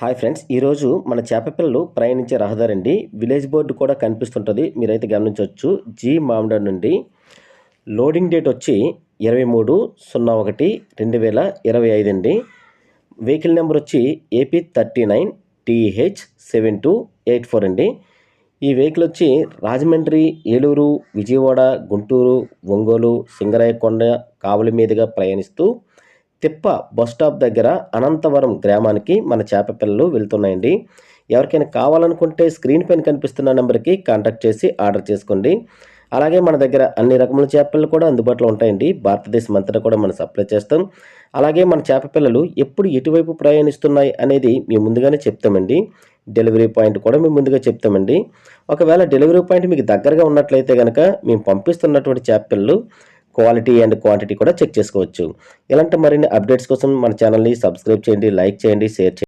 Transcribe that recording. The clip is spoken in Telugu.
హాయ్ ఫ్రెండ్స్ ఈరోజు మన చేప పిల్లలు ప్రయాణించే రహదారి అండి విలేజ్ బోర్డు కూడా కనిపిస్తుంటుంది. మీరైతే గమనించవచ్చు. జీ మామిడ నుండి లోడింగ్ డేట్ వచ్చి ఇరవై మూడు సున్నా ఒకటి రెండు వేల ఇరవై ఐదు అండి. వెహికల్ నెంబర్ వచ్చి AP thirty nine TH seven two eight four అండి. ఈ వెహికల్ వచ్చి రాజమండ్రి ఏలూరు విజయవాడ గుంటూరు ఒంగోలు సింగరాయకొండ కావలి మీదుగా ప్రయాణిస్తూ తిప్ప బస్ స్టాప్ దగ్గర అనంతవరం గ్రామానికి మన చేప పిల్లలు వెళ్తున్నాయండి. ఎవరికైనా కావాలనుకుంటే స్క్రీన్ పైన కనిపిస్తున్న నెంబర్కి కాంటాక్ట్ చేసి ఆర్డర్ చేసుకోండి. అలాగే మన దగ్గర అన్ని రకముల చేపలు కూడా అందుబాటులో ఉంటాయండి. భారతదేశం అంతటా కూడా మనం సప్లై చేస్తాం. అలాగే మన చేప పిల్లలు ఎప్పుడు ఎటువైపు ప్రయాణిస్తున్నాయి అనేది మేము ముందుగానే చెప్తామండి. డెలివరీ పాయింట్ కూడా మేము ముందుగా చెప్తామండి. ఒకవేళ డెలివరీ పాయింట్ మీకు దగ్గరగా ఉన్నట్లయితే కనుక మేము పంపిస్తున్నటువంటి చేప పిల్లలు క్వాలిటీ అండ్ క్వాంటిటీ కూడా చెక్ చేసుకోవచ్చు. ఇలాంటి మరిన్ని అప్డేట్స్ కోసం మన ఛానల్ని సబ్స్క్రైబ్ చేయండి లైక్ చేయండి షేర్ చేయండి.